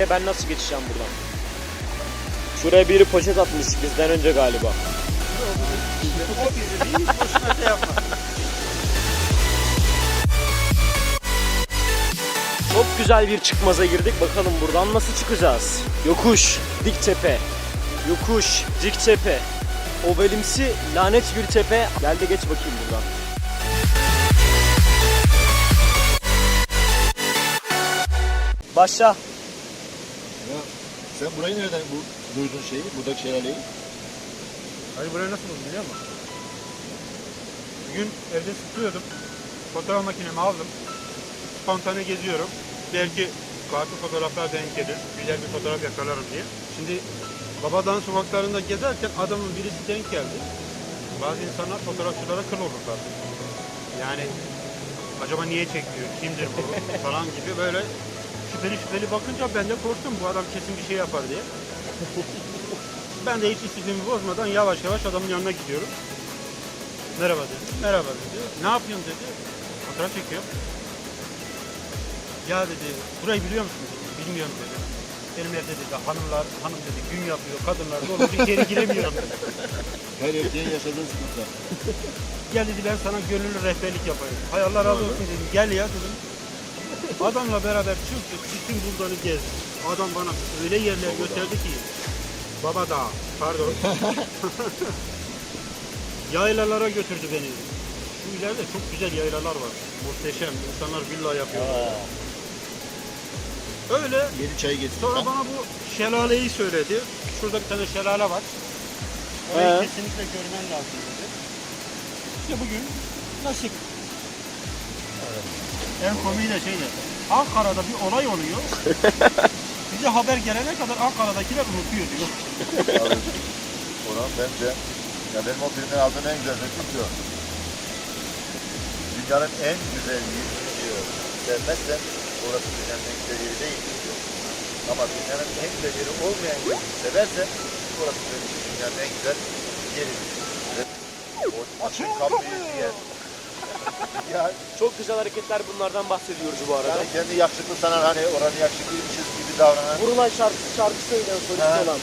E ben nasıl geçeceğim buradan? Şuraya biri poşet atmış bizden önce galiba. O. Çok güzel bir çıkmaza girdik. Bakalım buradan nasıl çıkacağız? Yokuş, dik tepe. Yokuş, dik tepe. Ovalimsi lanet bir tepe. Gel de geç bakayım buradan. Başla. Ya sen burayı nereden bu, duydun şeyi, buradaki şelaleyi? Hayır burayı nasıl buldun biliyor musun? Bugün evde sıkıyordum. Fotoğraf makinemi aldım. Spontane geziyorum. Belki farklı fotoğraflar denk gelir. Güzel bir fotoğraf yakalarım diye. Şimdi Babadan sokaklarında gezerken adamın birisi denk geldi. Bazı insanlar fotoğrafçılara kıl olurlar. Yani acaba niye çekiyor, kimdir bu falan gibi böyle şüpheli şüpheli bakınca ben de korktum bu adam kesin bir şey yapar diye. Ben de hiç istediğimi bozmadan yavaş yavaş adamın yanına gidiyorum. Merhaba dedi. Merhaba dedi. Ne yapıyorsun dedi. Fotoğraf çekiyor. Ya dedi, burayı biliyor musun? dedi. Bilmiyorum dedi. Benim evde dedi hanımlar, hanım dedi gün yapıyor, kadınlar dolu içeri giremiyorum dedi. Her erkeğin yaşadığı sıkıntı. Gel dedi ben sana gönüllü rehberlik yapayım. Hay Allah razı olsun dedim. Gel ya dedim. Adamla beraber çıktık. Bütün buldanı gezdik. Adam bana öyle yerler gösterdi ki. Baba Dağı, pardon. Yaylalara götürdü beni. Şu ileride çok güzel yaylalar var. Muhteşem. İnsanlar villa yapıyorlar. Öyle Yeni çayı getir. Sonra bana bu şelaleyi söyledi. Şurada bir tane şelale var. Orayı He. kesinlikle görmen lazım dedi. İşte bugün nasip. En komiği de şeydi. Ankara'da bir olay oluyor. Bize haber gelene kadar Ankara'dakiler unutuyor diyor. Orhan bence, ya benim o filmden aldığım en güzel resim şu. Dünyanın en güzel diyor. Sevmezsen orası dünyanın en güzel yeri değil diyor. Ama dünyanın en güzel yeri olmayan yeri seversen orası dünyanın en güzel yeri. Ve O açık kapıyı diye. ya Çok güzel hareketler bunlardan bahsediyoruz bu arada. yani kendi yakışıklı sanan hani oranın yakışıklıymışız gibi davranan. Vurulan şarkı, şarkı söyleyen solist Ha. olan.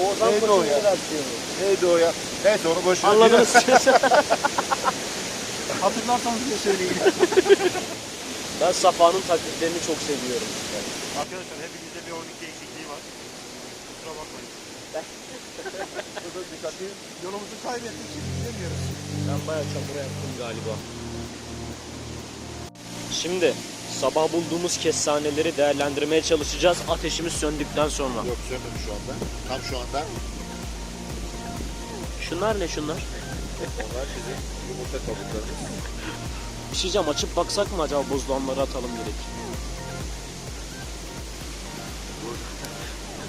Oğuzhan Neydi o Koç'un ya? yeni versiyonu. Neydi o ya? Neyse onu boş ver. Anladınız. Hatırlarsanız bir söyleyin. ben Safa'nın taklitlerini çok seviyorum. Arkadaşlar hepinizde bir 12 eksikliği var. Kusura bakmayın. Yolumuzu kaybettik şimdi gidemiyoruz. Ben bayağı çamura yaptım galiba. Şimdi sabah bulduğumuz kestaneleri değerlendirmeye çalışacağız ateşimiz söndükten sonra. Yok sönmedi şu anda. Tam şu anda. Şunlar ne şunlar? Onlar bizim yumurta kabuklarımız. Bir şey diyeceğim açıp baksak mı acaba bozulanları atalım direkt?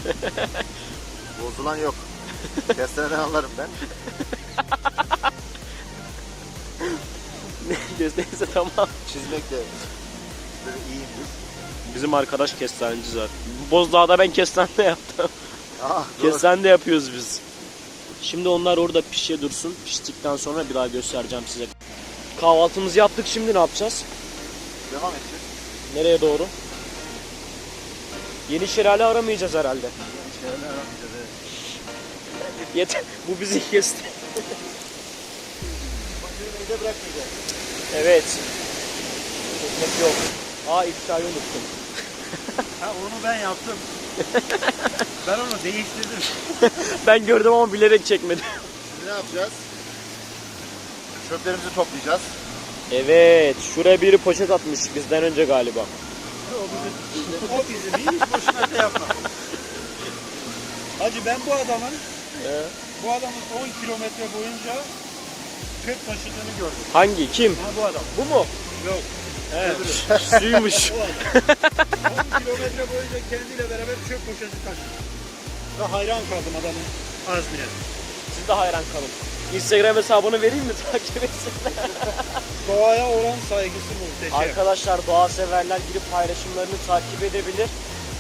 Bozulan yok. Kestaneden anlarım ben. Neyse tamam. Çizmek de böyle iyiyimdir. Bizim arkadaş kestaneci zaten. Bozdağ'da ben kestane yaptım. Ah. Kestane de yapıyoruz biz. Şimdi onlar orada pişe dursun. Piştikten sonra bir daha göstereceğim size. Kahvaltımızı yaptık şimdi ne yapacağız? Devam edeceğiz. Nereye doğru? Yeni şelale aramayacağız herhalde. Şeyler aramayacağız evet. Yeter. Bu bizi kesti. Makineyi de bırakmayacağız. Evet. Ekmek yok. Aa ifşayı unuttum. Ha onu ben yaptım. ben onu değiştirdim. Ben gördüm ama bilerek çekmedim. Şimdi ne yapacağız? Çöplerimizi toplayacağız. Evet. Şuraya biri poşet atmış bizden önce galiba. o bizim hiç boşuna şey yapma. Hacı ben bu adamın bu adamın 10 kilometre boyunca çöp taşıdığını gördüm. hangi? Kim? Ha bu adam. Bu mu? Yok. Evet. Suymuş. O adam. 10 kilometre boyunca kendiyle beraber çöp poşeti taşıdı. Ve hayran kaldım adamın azmine. Siz de hayran kalın. Instagram hesabını vereyim mi takip etsinler? Doğaya olan saygısı muhteşem. Arkadaşlar doğa severler girip paylaşımlarını takip edebilir.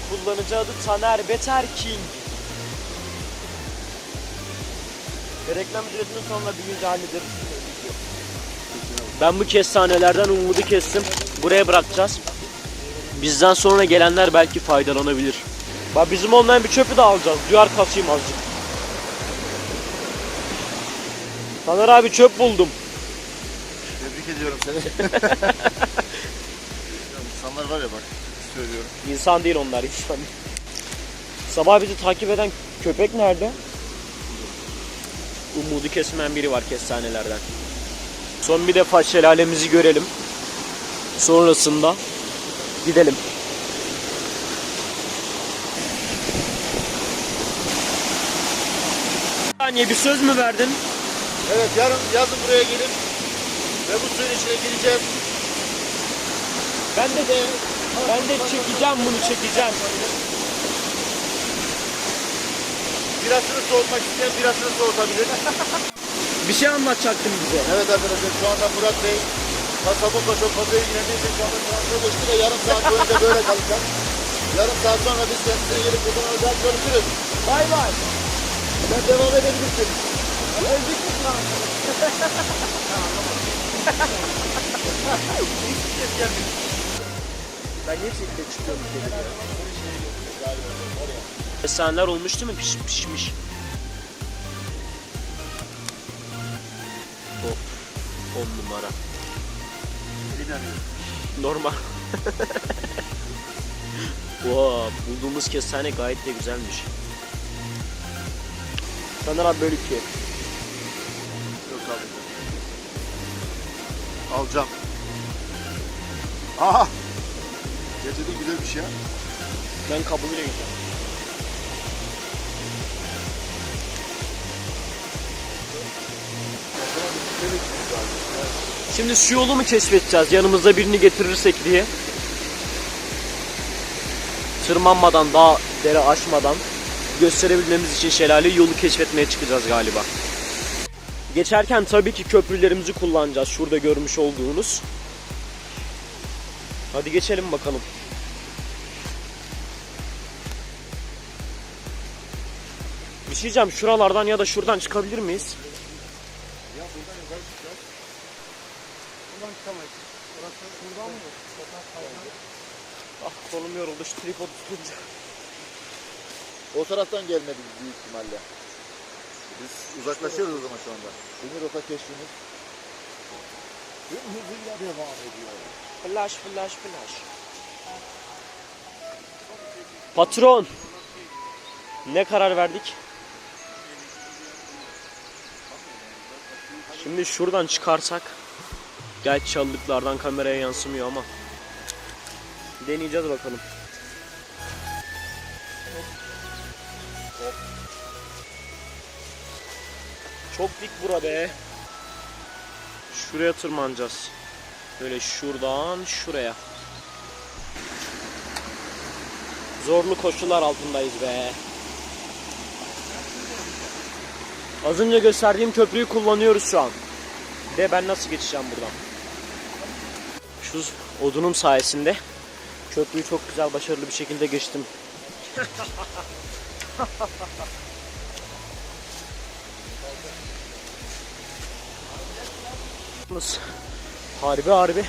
Kullanıcı adı Taner Beter King. Ve reklam ücretini sonra büyüyünce hallederiz. Ben bu kestanelerden umudu kestim. Buraya bırakacağız. Bizden sonra gelenler belki faydalanabilir. Bak bizim olmayan bir çöpü de alacağız. Duyar kasayım azıcık. Taner abi çöp buldum. Tebrik ediyorum seni. İnsanlar var ya bak söylüyorum. İnsan değil onlar insan. Sabah bizi takip eden köpek nerede? Umudu kesmeyen biri var kestanelerden. Son bir defa şelalemizi görelim. Sonrasında gidelim. Saniye bir söz mü verdin? Evet yarın yazın buraya gelip ve bu suyun içine gireceğiz. Ben de de ben de çekeceğim bunu çekeceğim. Birasını soğutmak isteyen birasını soğutabilir. Bir şey anlatacaktın bize. evet arkadaşlar şu anda Murat Bey kasabın başı kafeye ilgilendiği için şu anda transfer geçti ve yarım saat boyunca böyle kalacak. Yarım saat sonra biz kendisine gelip buradan özel görüşürüz. Bay bay. Sen devam edebilirsin. Ben niye çekte çıkıyorum Kesenler olmuş değil mi? Piş, pişmiş. 10 numara. Normal. wow, bulduğumuz kestane gayet de güzelmiş. Taner abi böyle ki. Yok abi. Alacağım. Aha! Gerçekten güzelmiş ya. Ben kabuğuyla yiyeceğim. Şimdi şu yolu mu keşfedeceğiz yanımızda birini getirirsek diye. Tırmanmadan, daha dere aşmadan gösterebilmemiz için şelale yolu keşfetmeye çıkacağız galiba. Geçerken tabii ki köprülerimizi kullanacağız. Şurada görmüş olduğunuz. Hadi geçelim bakalım. Bir şey diyeceğim şuralardan ya da şuradan çıkabilir miyiz? Buradan çıkamayız. Mı? Ah kolum yoruldu şu tripodu tutunca. O taraftan gelmedi büyük ihtimalle. Biz uzaklaşıyoruz o zaman şu anda. Yeni rota keşfimiz. Tüm hızıyla devam ediyor. Flash flash flash. Patron. Ne karar verdik? Şimdi şuradan çıkarsak Gerçi çalılıklardan kameraya yansımıyor ama Deneyeceğiz bakalım. Çok dik bura be. Şuraya tırmanacağız. Böyle şuradan şuraya. Zorlu koşullar altındayız be. Az önce gösterdiğim köprüyü kullanıyoruz şu an. De ben nasıl geçeceğim buradan? Şu odunum sayesinde köprüyü çok güzel başarılı bir şekilde geçtim. Yalnız harbi harbi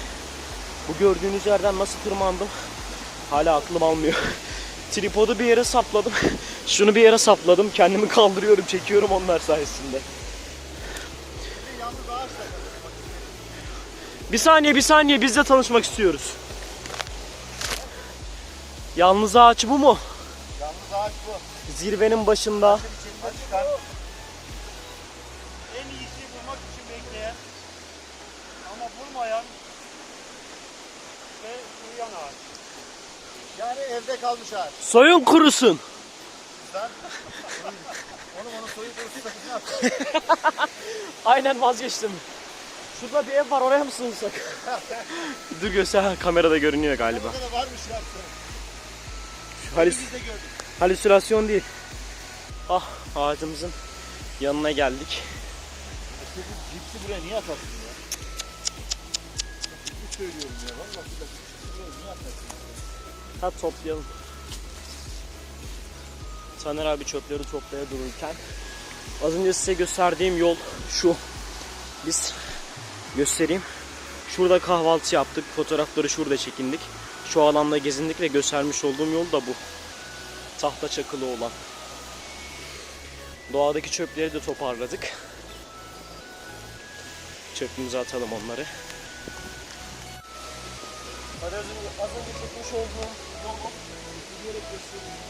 bu gördüğünüz yerden nasıl tırmandım hala aklım almıyor. Tripodu bir yere sapladım. Şunu bir yere sapladım. Kendimi kaldırıyorum, çekiyorum onlar sayesinde. Bir saniye, bir saniye. Biz de tanışmak istiyoruz. Yalnız ağaç bu mu? Yalnız ağaç bu. Zirvenin başında. Çıkan En iyisi bulmak için bekleyen ama bulmayan ve uyuyan ağaç. yani evde kalmış ağaç. Soyun kurusun. Sen onun onun soyu kurusu sakın yapma. Aynen vazgeçtim. Şurada bir ev var oraya mı sığınsak? Dur göster ha, kamerada görünüyor galiba. Burada da varmış ya. Şu halüs- Biz de gördük. halüsinasyon değil. Ah ağacımızın yanına geldik. Senin cipsi buraya niye atarsın ya? Ciddi söylüyorum ya. Vallahi bir dakika. Cipsi buraya niye atarsın? Hadi toplayalım. Taner abi çöpleri toplaya dururken az önce size gösterdiğim yol şu. Biz göstereyim. Şurada kahvaltı yaptık. Fotoğrafları şurada çekindik. şu alanda gezindik ve göstermiş olduğum yol da bu. Tahta çakılı olan. Doğadaki çöpleri de toparladık. Çöpümüze atalım onları. Az önce, çekmiş olduğum yolu yürüyerek göstereyim.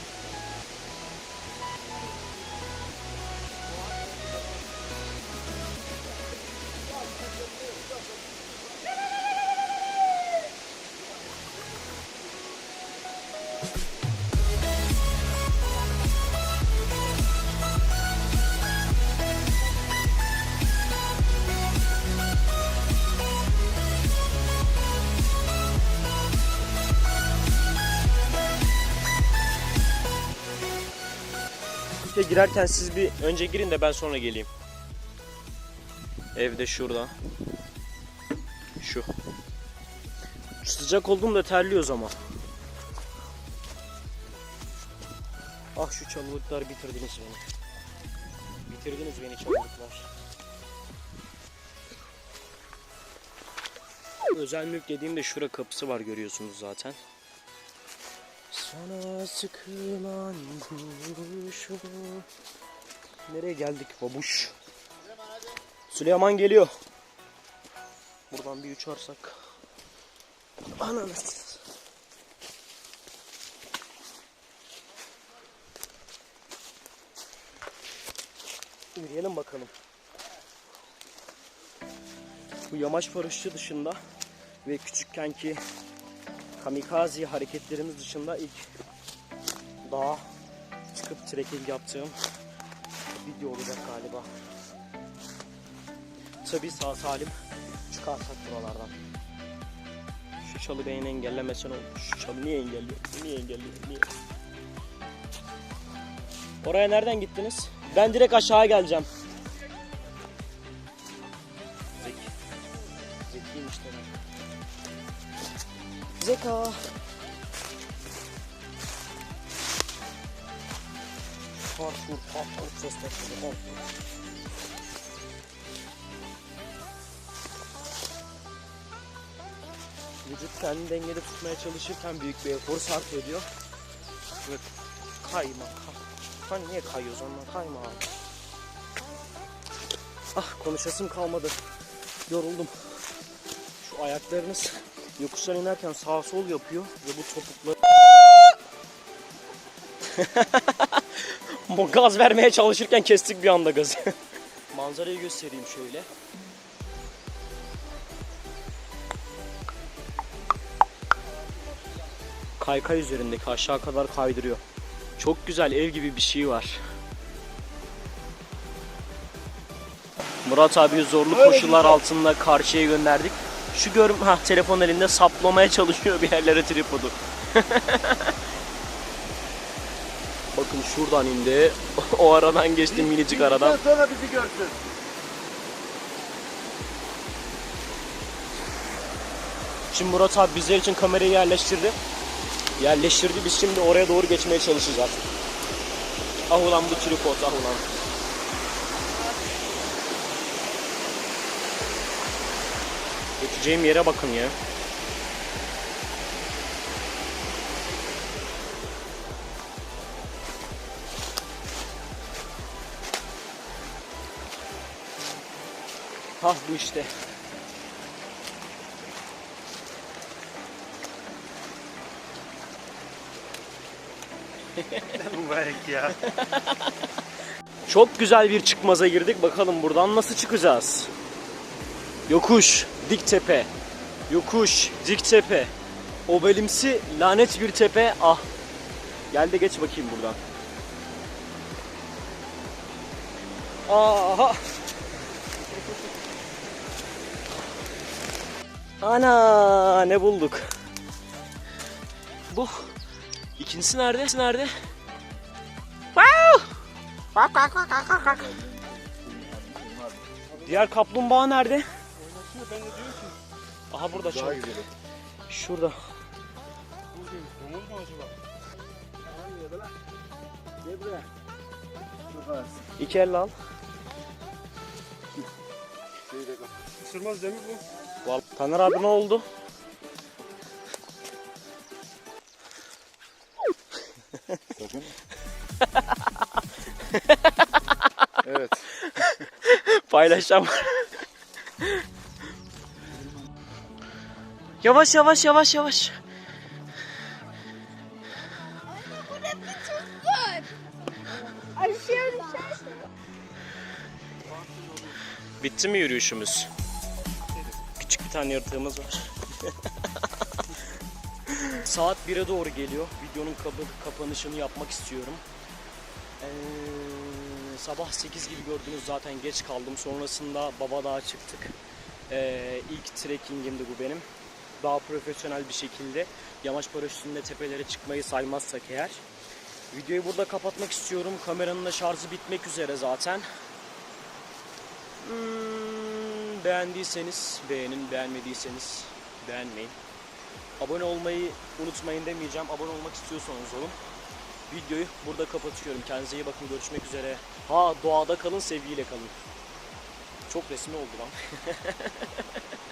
İşte girerken siz bir önce girin de ben sonra geleyim. Evde şurada. Şu. Sıcak olduğumda terliyoruz ama. Ah şu çalılıklar bitirdiniz beni. Bitirdiniz beni çalılıklar. Özel mülk dediğimde şura kapısı var görüyorsunuz zaten. Sana sıkılan kuşum. Nereye geldik babuş? Süleyman geliyor. Buradan bir uçarsak. Ananı. Yürüyelim bakalım. Bu yamaç paraşütü dışında ve küçükkenki kamikaze hareketlerimiz dışında ilk dağa çıkıp trekking yaptığım video olacak galiba. Tabi sağ salim çıkarsak buralardan. Şu çalı beni engellemesen olur. Şu çalı niye engelliyor? Niye engelliyor? Niye? Oraya nereden gittiniz? Ben direkt aşağı geleceğim. Zeka. Parkur, parkur sesler. Vücut kendini dengede tutmaya çalışırken büyük bir efor sarf ediyor. Ve kayma. Kay. Hani niye kayıyoruz ondan? Kayma abi. Ah konuşasım kalmadı. Yoruldum. Şu ayaklarınız yokuştan inerken sağ sol yapıyor ve bu topukları Bu gaz vermeye çalışırken kestik bir anda gazı. Manzarayı göstereyim şöyle. Kaykay üzerindeki aşağı kadar kaydırıyor. Çok güzel ev gibi bir şey var. Murat abi zorlu koşullar altında karşıya gönderdik. Şu görüm ha telefon elinde saplamaya çalışıyor bir yerlere tripodu. Bakın şuradan indi. o aradan geçti minicik aradan. Sonra bizi görsün. Şimdi Murat abi bizler için kamerayı yerleştirdi. Yerleştirdi. Biz şimdi oraya doğru geçmeye çalışacağız. Ah ulan bu tripod ah ulan. Geçeceğim yere bakın ya. Hah bu işte. Mübarek ya. Çok güzel bir çıkmaza girdik. Bakalım buradan nasıl çıkacağız? Yokuş, dik tepe. Yokuş, dik tepe. Obelimsi lanet bir tepe. Ah. Gel de geç bakayım buradan. Aha. Ana ne bulduk? Bu. İkincisi nerede? Nerede? Diğer kaplumbağa nerede? Aha burada Daha çok. güzeli. Şurada. Domuz mu acaba? Süper. İki elle al. Şeyi de kapat. Isırmaz değil mi bu? Vallahi Taner abi ne oldu? Sakın. evet. Paylaşacağım. Yavaş yavaş yavaş yavaş. Bitti mi yürüyüşümüz? Küçük bir tane yırtığımız var. Saat 1'e doğru geliyor. Videonun kapı- kapanışını yapmak istiyorum. Ee, sabah 8 gibi gördünüz zaten geç kaldım. Sonrasında Babadağ'a çıktık. Ee, ilk trekkingimdi bu benim. Daha profesyonel bir şekilde yamaç paraşütünde tepelere çıkmayı saymazsak eğer. Videoyu burada kapatmak istiyorum. Kameranın da şarjı bitmek üzere zaten. Hmm, beğendiyseniz beğenin, beğenmediyseniz beğenmeyin. Abone olmayı unutmayın demeyeceğim. Abone olmak istiyorsanız olun. Videoyu burada kapatıyorum. Kendinize iyi bakın. Görüşmek üzere. Ha doğada kalın, sevgiyle kalın. Çok resmi oldu lan.